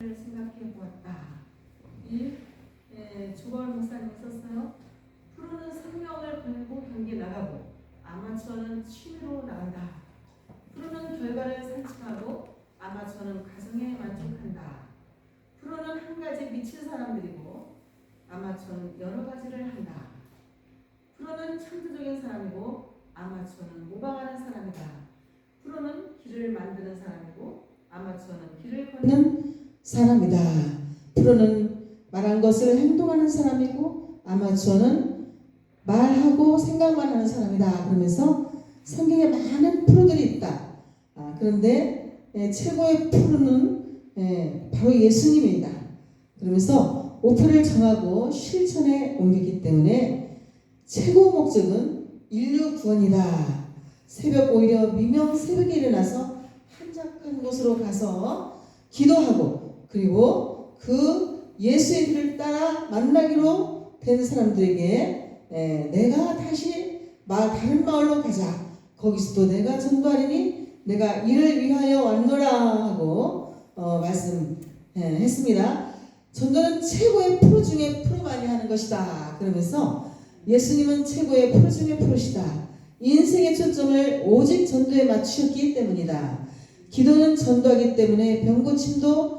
생각해 보았다. 이 예, 조걸 목사님 썼어요. 프로는 생명을 걸고 경기 나가고 아마추어는 취미로 나간다. 프로는 결과를 산책하고 아마추어는 과정에 만족한다. 프로는 한 가지 미친 사람들이고 아마추어는 여러 가지를 한다. 프로는 창조적인 사람이고 아마추어는 모방하는 사람이다. 프로는 길을 만드는 사람이고 아마추어는 길을 걷는 사람이다. 프로는 말한 것을 행동하는 사람이고 아마추어는 말하고 생각만 하는 사람이다. 그러면서 성경에 많은 프로들이 있다. 아, 그런데 예, 최고의 프로는 예, 바로 예수님이다. 그러면서 목표를 정하고 실천에 옮기기 때문에 최고 목적은 인류 구원이다. 새벽 오히려 미명 새벽에 일어나서 한적한 곳으로 가서 기도하고 그리고 그 예수의 길을 따라 만나기로 된 사람들에게 에, 내가 다시 마, 다른 마을로 가자. 거기서도 내가 전도하리니 내가 이를 위하여 왔노라 하고 어, 말씀했습니다. 전도는 최고의 프로 중에 프로만이 하는 것이다. 그러면서 예수님은 최고의 프로 중에 프로시다. 인생의 초점을 오직 전도에 맞추셨기 때문이다. 기도는 전도하기 때문에 병고침도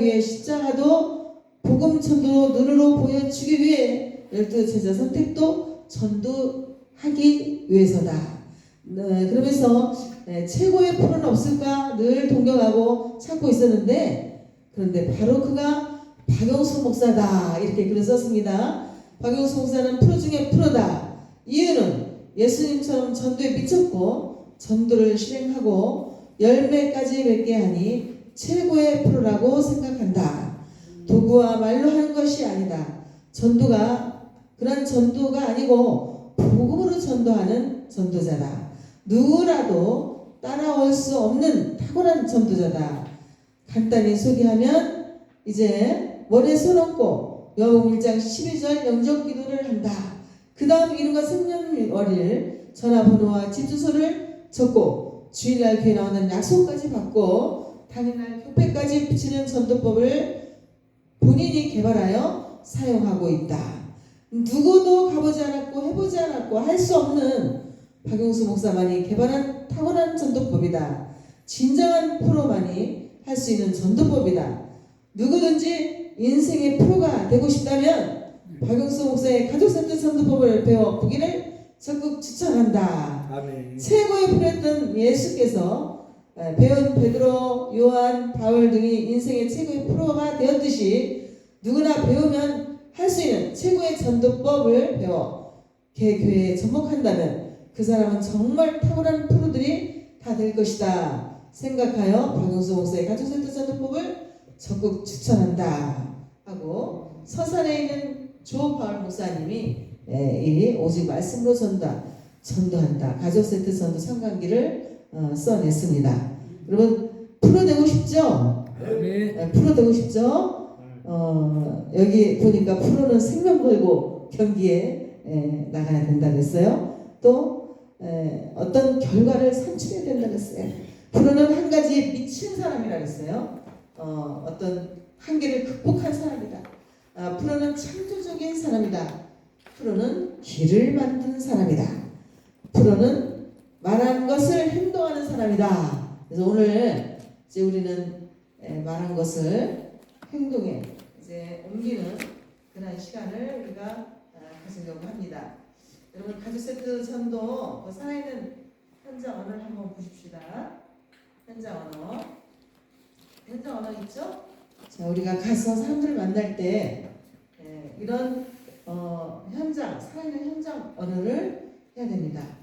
위해 십자가도 복음 전도로 눈으로 보여주기 위해 열두 제자 선택도 전도하기 위해서다. 네, 그러면서 네, 최고의 프로는 없을까 늘 동경하고 찾고 있었는데 그런데 바로 그가 박영수 목사다 이렇게 글을 썼습니다. 박영수 목사는 프로 중에 프로다. 이유는 예수님처럼 전도에 미쳤고 전도를 실행하고 열매까지 맺게 하니 최고의 프로라고 생각한다. 도구와 말로 하는 것이 아니다. 전도가 그런 전도가 아니고 복음으로 전도하는 전도자다. 누구라도 따라올 수 없는 탁월한 전도자다. 간단히 소개하면 이제 머리에 손 얹고 여호와 1장 12절 영적 기도를 한다. 그 다음 이름과 생년월일 전화번호와 집 주소를 적고 주일날 교회 나오는 약속까지 받고 당일날 교회까지 붙이는 전도법을 본인이 개발하여 사용하고 있다. 누구도 가보지 않았고 해보지 않았고 할 수 없는 박용수 목사만이 개발한 탁월한 전도법이다. 진정한 프로만이 할 수 있는 전도법이다. 누구든지 인생의 프로가 되고 싶다면 박용수 목사의 가족센터 전도법을 배워 보기를 적극 추천한다. 아멘. 최고의 프로였던 예수께서 에, 배운 베드로, 요한, 바울 등이 인생의 최고의 프로가 되었듯이 누구나 배우면 할 수 있는 최고의 전도법을 배워 개교회에 접목한다면 그 사람은 정말 탁월한 프로들이 다 될 것이다 생각하여 박용수 목사의 가족센터 전도법을 적극 추천한다 하고 서산에 있는 조바울 목사님이 에, 이 오직 말씀으로 전다 전도한다. 가족세트 전도 상관기를 어, 써냈습니다. 여러분 프로 되고 싶죠? 네, 프로 되고 싶죠? 어, 여기 보니까 프로는 생명 걸고 경기에 에, 나가야 된다 그랬어요. 또 에, 어떤 결과를 산출해야 된다 그랬어요. 프로는 한 가지 미친 사람이라 그랬어요. 어, 어떤 한계를 극복한 사람이다. 아, 프로는 창조적인 사람이다. 프로는 길을 만드는 사람이다. 프로는 말한 것을 행동하는 사람이다. 그래서 오늘 이제 우리는 에, 말한 것을 행동에 이제 옮기는 그런 시간을 우리가 아, 가지려고 합니다. 여러분 가족 세트 전도 그 살아있는 현장 언어를 한번 보십시다. 현장 언어. 현장 언어 있죠? 자 우리가 가서 사람들을 만날 때 에, 이런 어, 현장 살아있는 현장 언어를 해야 됩니다.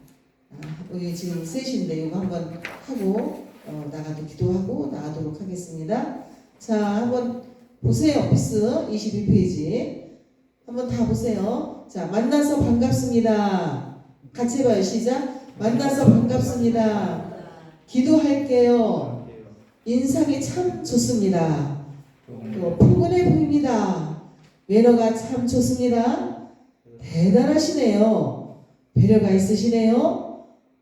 아, 우리 지금 셋인데 이거 한번 하고 어, 나가도 기도하고 나가도록 하겠습니다. 자, 한번 보세요. 오피스 22페이지. 한번 다 보세요. 자, 만나서 반갑습니다. 같이 해봐요. 시작. 만나서 반갑습니다. 기도할게요. 인상이 참 좋습니다. 또 포근해 보입니다. 매너가 참 좋습니다. 대단하시네요. 배려가 있으시네요.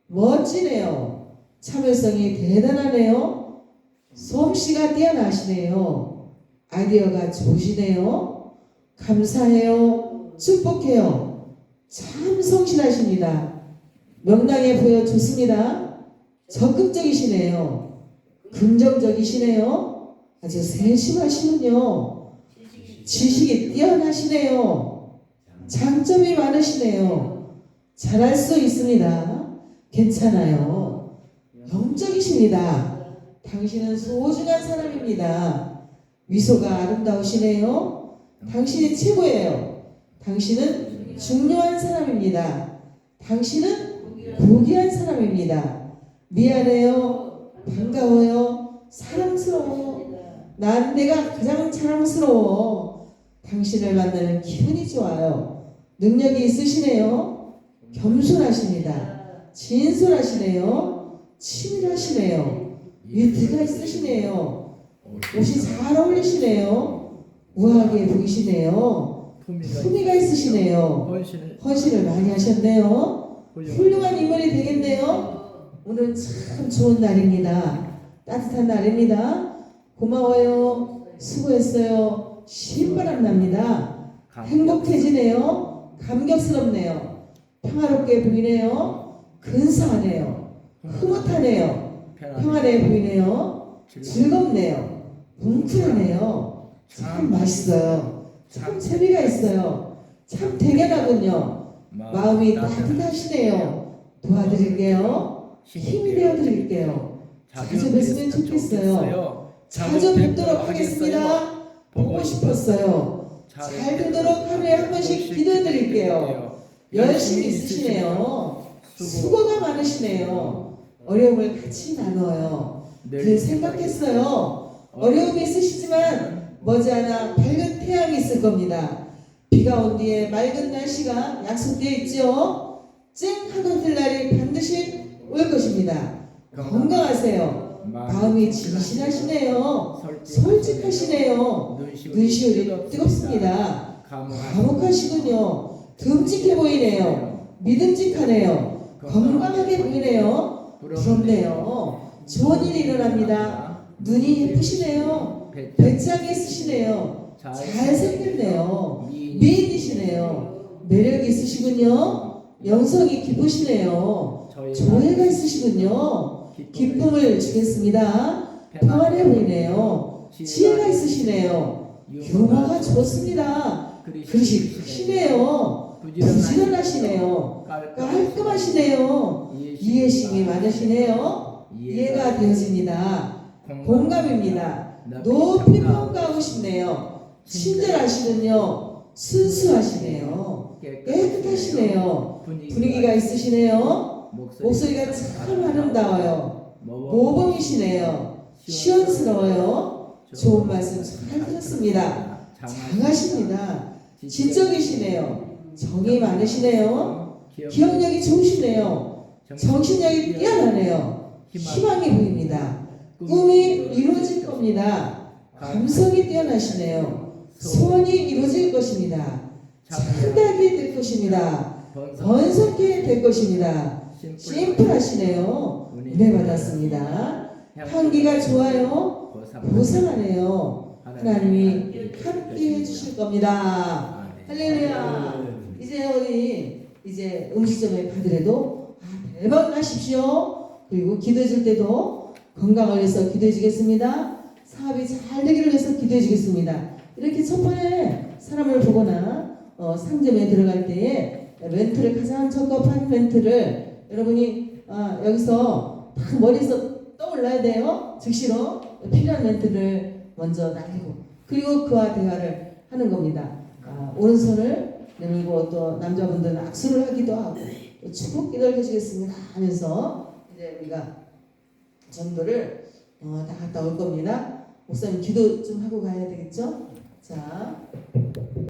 멋지네요. 참을성이 대단하네요. 솜씨가 뛰어나시네요. 아이디어가 좋으시네요. 감사해요. 축복해요. 참 성실하십니다. 명랑해 보여 좋습니다. 적극적이시네요. 긍정적이시네요. 아주 세심하시군요. 지식이 뛰어나시네요. 장점이 많으시네요. 잘할 수 있습니다. 괜찮아요. 영적이십니다. 당신은 소중한 사람입니다. 미소가 아름다우시네요. 당신이 최고예요. 당신은 중요한 사람입니다. 당신은 고귀한 사람입니다. 미안해요. 반가워요. 사랑스러워요. 난 내가 가장 자랑스러워. 당신을 만나는 기분이 좋아요. 능력이 있으시네요. 겸손하십니다. 진솔하시네요. 치밀하시네요. 위트가 있으시네요. 옷이 잘 어울리시네요. 우아하게 보이시네요. 품위가 있으시네요. 헌신을 많이 하셨네요. 훌륭 훌륭한 인물이 되겠네요. 오늘 참 좋은 날입니다. 따뜻한 날입니다. 고마워요. 수고했어요. 신바람 납니다. 행복해지네요. 감격스럽네요. 평화롭게 보이네요. 근사하네요. 흐뭇하네요. 평안해 보이네요. 즐겁네요. 뭉클하네요. 참 맛있어요. 참 재미가 있어요. 참 대견하군요. 마음이 따뜻하시네요. 도와드릴게요. 힘이 되어 드릴게요. 자주 뵀으면 좋겠어요. 자주 뵙도록 하겠습니다. 보고 싶었어요. 잘 되도록 하루에 한 번씩 기도해 드릴게요. 열심히 있으시네요. 수고가 많으시네요. 어려움을 같이 나눠요. 늘 생각했어요. 어려움이 있으시지만 머지않아 밝은 태양이 있을 겁니다. 비가 온 뒤에 맑은 날씨가 약속되어 있죠. 쨍 하고 뜰 날이 반드시 올 것입니다. 건강하세요. 마음이 진실하시네요. 솔직하시네요. 눈시울이 뜨겁습니다. 과묵하시군요. 듬직해 보이네요. 믿음직하네요. 건강하게 보이네요. 부럽네요. 좋은 일이 일어납니다. 눈이 예쁘시네요. 배짱이 있으시네요. 잘생겼네요. 미인이시네요. 매력이 있으시군요. 영성이 깊으시네요. 조예가 있으시군요. 기쁨을 주겠습니다. 평안해 보이네요. 지혜가 있으시네요. 유머가 좋습니다. 그릇이 크시네요. 부지런하시네요. 깔끔하시네요. 이해심이 많으시네요. 이해가 되어집니다. 공감입니다. 높이 평가하고 싶네요. 친절하시군요. 순수하시네요. 깨끗하시네요. 분위기가 있으시네요. 목소리가 참 아름다워요. 모범이시네요. 시원스러워요. 좋은 말씀 잘 들었습니다. 장하십니다. 지적이시네요. 정이 많으시네요. 기억력이 좋으시네요. 정신력이 뛰어나네요. 희망이 보입니다. 꿈이 이루어질 겁니다. 감성이 뛰어나시네요. 소원이 이루어질 것입니다. 창작이 될 것입니다. 번성케 될 것입니다. 심플하시네요. 은혜 받았습니다. 향기가 좋아요. 보상하네요. 하나님이 함께 해주실 겁니다. 할렐루야. 이제 우리 이제 음식점에 가더라도 아, 대박 나십시오. 그리고 기도해 줄 때도 건강을 위해서 기도해 주겠습니다. 사업이 잘 되기를 위해서 기도해 주겠습니다. 이렇게 첫 번에 사람을 보거나 어, 상점에 들어갈 때에 멘트를 가장 적합한 멘트를 여러분이 아, 여기서 딱 머리에서 떠올라야 돼요. 즉시로 필요한 멘트를 먼저 날리고 그리고 그와 대화를 하는 겁니다. 아, 오른손을 내밀고 또 남자분들은 악수를 하기도 하고 또 축복 기도를 해주겠습니다 하면서 이제 우리가 전도를 어, 다 갔다 올 겁니다. 목사님 기도 좀 하고 가야 되겠죠? 자,